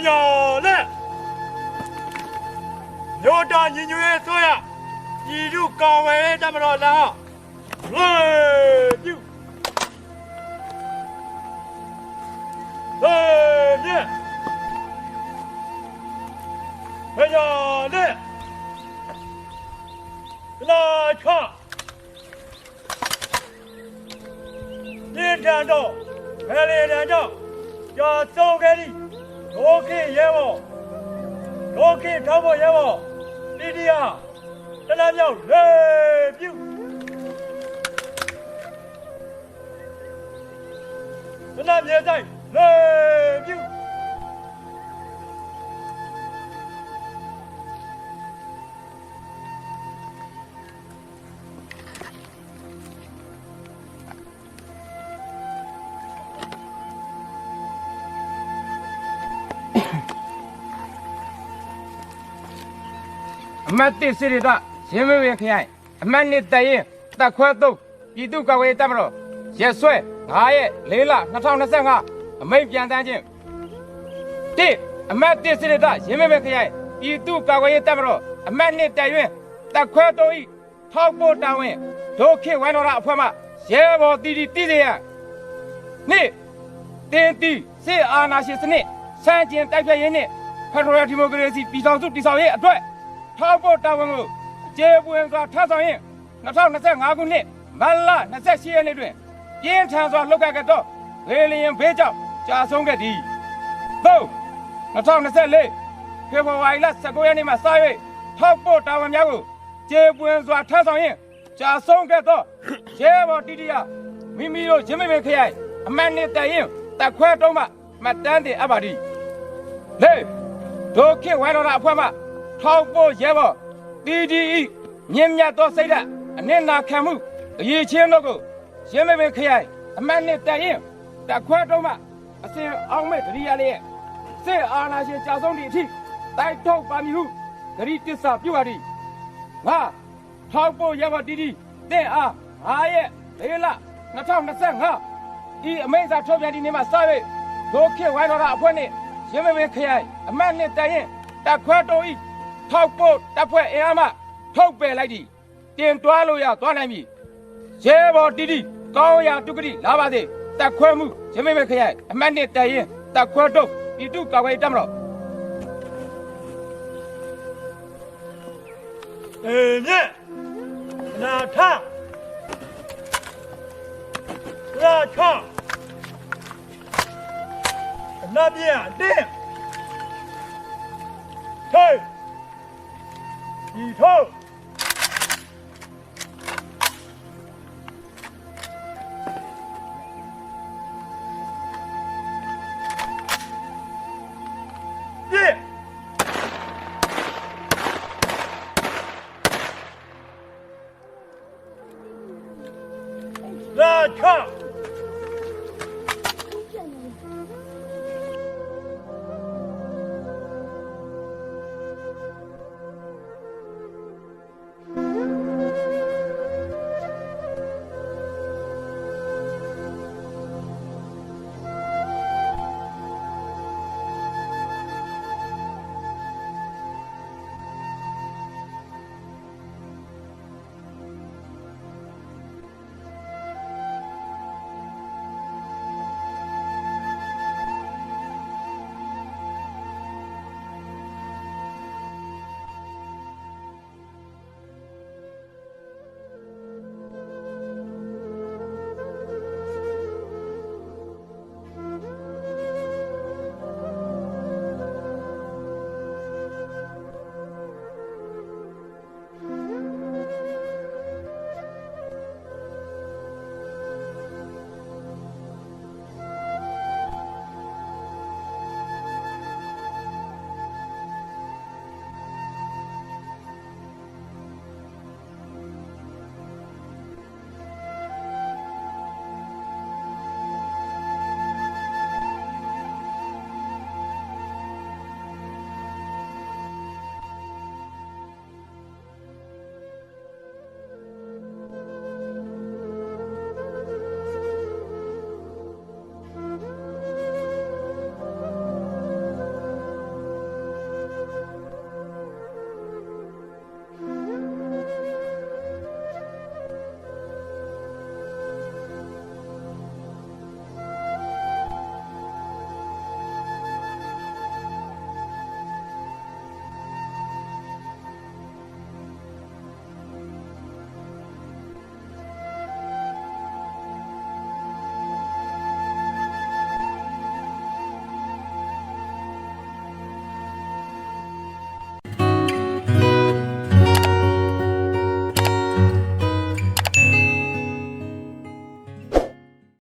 ဘယ်ညာနဲ့ညိုတာညီညွေဆိုရပြည်သူကောင်ဝဲတမတော်လားဝေးပြုဟေးညဘယ်ညာနဲ့လာချညင်တန်တော့ဘယ်လေတန်တော့ကြာဆုံးခဲ့သည် ဒုက္ခရဲဘောဒုက္ခထောက်ဖို့ရဲဘောတိတိယတလမ်းမြောက်လေပြုတလမ်းမြေဆိုင်လေ အမတ်တစ်စစ်ရတော့ရင်းမဝင်ခရိုင်အမတ်နှစ်တရင်တက်ခွဲသုံးပြည်သူ့ကာကွယ်ရေးတပ်မတော်ရက်ဆွဲ9ရက်4လ2025အမိန့်ပြန်တန်းခြင်းတိအမတ်တစ်စစ်ရတော့ရင်းမဝင်ခရိုင်ပြည်သူ့ကာကွယ်ရေးတပ်မတော်အမတ်နှစ်တရင်တက်ခွဲသုံးဤထောက်ပို့တာဝန်ဒုက္ခဝိုင်းတော်ရအဖွဲ့မှရဲဘော်တီတီတိစေရနေ့တင်းတီစစ်အာဏာရှင်စနစ်စံကျင်တိုက်ဖြတ်ရေးနဲ့ဖက်ဒရယ်ဒီမိုကရေစီပြည်ထောင်စုတည်ဆောက်ရေးအတွက် ထောက်ဖို့တာဝန်ကိုကျေပွင့်စွာထပ်ဆောင်ရင်2025ခုနှစ်မတ်လ28ရက်နေ့တွင်ပြင်းထန်စွာလှုပ်ခတ်ခဲ့သောလေလျင်ဘေးကြောင့်ကြာဆုံးခဲ့သည်။သို့2024ဖေဖော်ဝါရီလ19ရက်နေ့မှစ၍ထောက်ဖို့တာဝန်များကိုကျေပွင့်စွာထပ်ဆောင်ရင်ကြာဆုံးခဲ့သောရဲဘော်တိတိယမိမိတို့ရင်းမိမိခရိုင်အမှန်နဲ့တည်ရင်တက်ခွဲတုံးမှမှတ်တမ်းတင်အပ်ပါသည်။လေဒုက္ခဝိုင်းတော်အဖွဲ့မှ ထောက်ဖို့ရဲဘော်တီတီဤမြင့်မြတ်သောစိတ်ဓာတ်အနစ်နာခံမှုအရေးချင်းတို့ကိုရင်းမပင်ခရိုင်အမှတ်နဲ့တရင်တခွဲတော့မှအစဉ်အောင်မဲ့တရိယာလေးရဲ့စစ်အာဏာရှင်ကြာဆုံးသည့်အထိတိုက်ထုတ်ပါမည်ဟုဂရီတစ္ဆာပြုပါသည်ငါထောက်ဖို့ရဲဘော်တီတီတဲ့အား9ရက်4လ2025ဤအမိန့်စာထုတ်ပြန်သည့်နေ့မှစ၍ဒုက္ခဝိုင်းတော်ရအဖွဲ့နှင့်ရင်းမပင်ခရိုင်အမှတ်နဲ့တရင်တခွဲတော့ဤ ထောက်ဖို့တပ်ဖွဲ့အင်အားမှထုတ်ပယ်လိုက်သည်တင်တွားလို့ရသွားနိုင်ပြီရဲဘော်တီတီကောင်းရာတုကတိလာပါစေတက်ခွဲမှုရမေမေခရိုင်အမတ်နှစ်တရင်တက်ခွဲတော့ဤတုကာဝေးတပ်မတော်အေးညနာထလာချအနာပြန်တင်း ဟေးဒီထောက်